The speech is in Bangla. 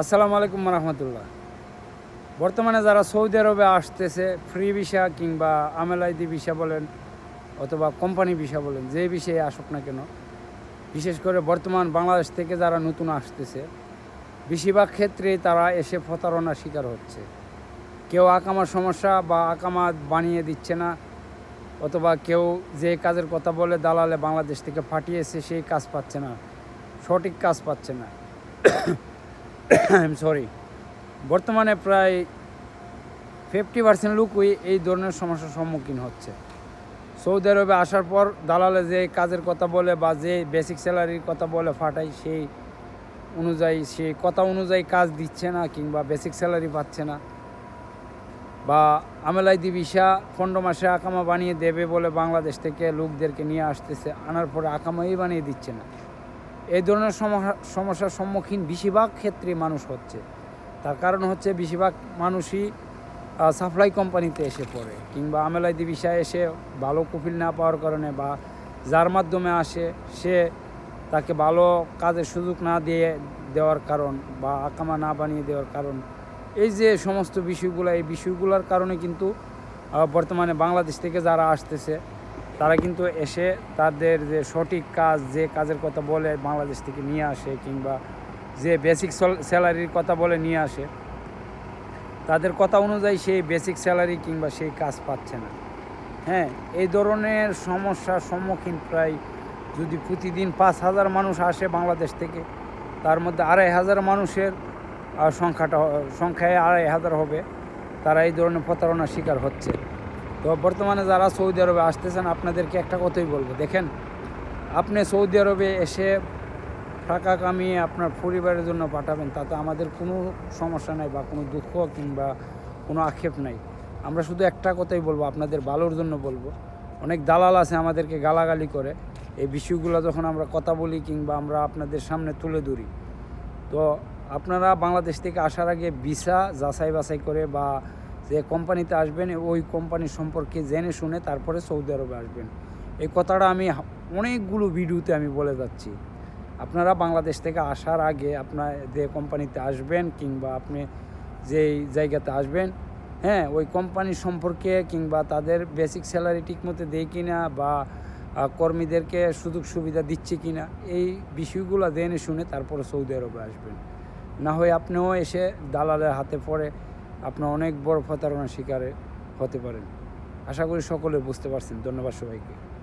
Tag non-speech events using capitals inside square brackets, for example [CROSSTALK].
আসসালামু আলাইকুম রহমতুল্লাহ বর্তমানে যারা সৌদি আরবে আসতেছে ফ্রি ভিসা কিংবা আমেলাইদি ভিসা বলেন অথবা কোম্পানি ভিসা বলেন, যে বিষয়ে আসুক না কেন, বিশেষ করে বর্তমান বাংলাদেশ থেকে যারা নতুন আসতেছে, বেশিরভাগ ক্ষেত্রে তারা এসে প্রতারণার শিকার হচ্ছে। কেউ আকামার সমস্যা বা আকামা বানিয়ে দিচ্ছে না, অথবা কেউ যে কাজের কথা বলে দালালে বাংলাদেশ থেকে পাঠিয়েছে সেই কাজ পাচ্ছে না, সঠিক কাজ পাচ্ছে না। [COUGHS] আই সরি বর্তমানে প্রায় ফিফটি পার্সেন্ট লোকই এই ধরনের সমস্যার সম্মুখীন হচ্ছে। সৌদি আরবে আসার পর দালালে যে কাজের কথা বলে বা যে বেসিক স্যালারির কথা বলে ফাটাই সেই অনুযায়ী, সেই কথা অনুযায়ী কাজ দিচ্ছে না কিংবা বেসিক স্যালারি পাচ্ছে না। বা আমেলাই দিবিসা পনেরো মাসে আকামা বানিয়ে দেবে বলে বাংলাদেশ থেকে লোকদেরকে নিয়ে আসতেছে, আনার পরে আকামাই বানিয়ে দিচ্ছে না। এই ধরনের সমস্যা- সমস্যার সম্মুখীন বেশিরভাগ ক্ষেত্রে মানুষ হচ্ছে। তার কারণ হচ্ছে বেশিরভাগ মানুষই সাপ্লাই কোম্পানিতে এসে পড়ে, কিংবা আমেলাই দিবিসা এসে ভালো কপিল না পাওয়ার কারণে বা যার মাধ্যমে আসে, সে তাকে ভালো কাজের সুযোগ না দিয়ে দেওয়ার কারণ বা আকামা না বানিয়ে দেওয়ার কারণ। এই যে সমস্ত বিষয়গুলো, এই বিষয়গুলোর কারণে কিন্তু বর্তমানে বাংলাদেশ থেকে যারা আসতেছে তারা কিন্তু এসে তাদের যে সঠিক কাজ, যে কাজের কথা বলে বাংলাদেশ থেকে নিয়ে আসে কিংবা যে বেসিক স্যালারির কথা বলে নিয়ে আসে, তাদের কথা অনুযায়ী সেই বেসিক স্যালারি কিংবা সেই কাজ পাচ্ছে না। হ্যাঁ এই ধরনের সমস্যার সম্মুখীন প্রায় যদি প্রতিদিন পাঁচ হাজার মানুষ আসে বাংলাদেশ থেকে, তার মধ্যে আড়াই হাজার মানুষের সংখ্যাটা, সংখ্যায় আড়াই হাজার হবে, তারা এই ধরনের প্রতারণার শিকার হচ্ছে। তো বর্তমানে যারা সৌদি আরবে আসতেছেন, আপনাদেরকে একটা কথাই বলব। দেখেন, আপনি সৌদি আরবে এসে টাকা কামিয়ে আপনার পরিবারের জন্য পাঠাবেন, তাতে আমাদের কোনো সমস্যা নাই বা কোনো দুঃখ কিংবা কোনো আক্ষেপ নাই। আমরা শুধু একটা কথাই বলব, আপনাদের ভালোর জন্য বলব। অনেক দালাল আছে আমাদেরকে গালাগালি করে। এই বিষয়গুলো যখন আমরা কথা বলি কিংবা আমরা আপনাদের সামনে তুলে ধরি, তো আপনারা বাংলাদেশ থেকে আসার আগে ভিসা যাচাই বাছাই করে বা যে কোম্পানিতে আসবেন, ওই কোম্পানি সম্পর্কে জেনে শুনে তারপরে সৌদি আরবে আসবেন। এই কথাটা আমি অনেকগুলো ভিডিওতে আমি বলে যাচ্ছি। আপনারা বাংলাদেশ থেকে আসার আগে আপনার যে কোম্পানিতে আসবেন কিংবা আপনি যেই জায়গাতে আসবেন হ্যাঁ ওই কোম্পানি সম্পর্কে কিংবা তাদের বেসিক স্যালারি ঠিকমতো দেয় কি না বা কর্মীদেরকে সুযোগ সুবিধা দিচ্ছে কি না এই বিষয়গুলো জেনে শুনে তারপরে সৌদি আরবে আসবেন। না হয় আপনিও এসে দালালের হাতে পড়ে আপনার অনেক বড় প্রতারণার শিকারে হতে পারেন। আশা করি সকলে বুঝতে পারছেন। ধন্যবাদ সবাইকে।